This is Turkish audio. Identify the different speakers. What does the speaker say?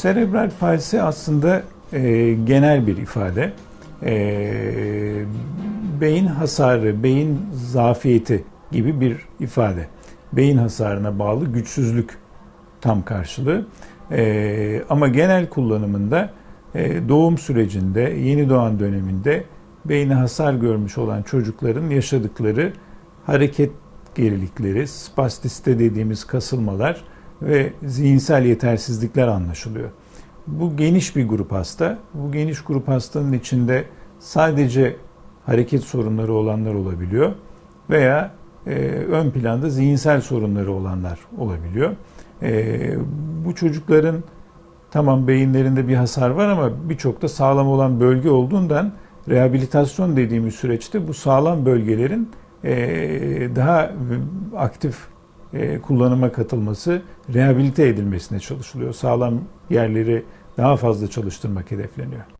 Speaker 1: Serebral palsi aslında e, genel bir ifade. E, beyin hasarı, beyin zafiyeti gibi bir ifade. Beyin hasarına bağlı güçsüzlük tam karşılığı. E, ama genel kullanımında e, doğum sürecinde, yeni doğan döneminde beyni hasar görmüş olan çocukların yaşadıkları hareket gerilikleri, spastiste dediğimiz kasılmalar ve zihinsel yetersizlikler anlaşılıyor. Bu geniş bir grup hasta. Bu geniş grup hastanın içinde sadece hareket sorunları olanlar olabiliyor veya e, ön planda zihinsel sorunları olanlar olabiliyor. E, bu çocukların tamam beyinlerinde bir hasar var ama birçok da sağlam olan bölge olduğundan rehabilitasyon dediğimiz süreçte bu sağlam bölgelerin e, daha aktif kullanıma katılması, rehabilite edilmesine çalışılıyor. Sağlam yerleri daha fazla çalıştırmak hedefleniyor.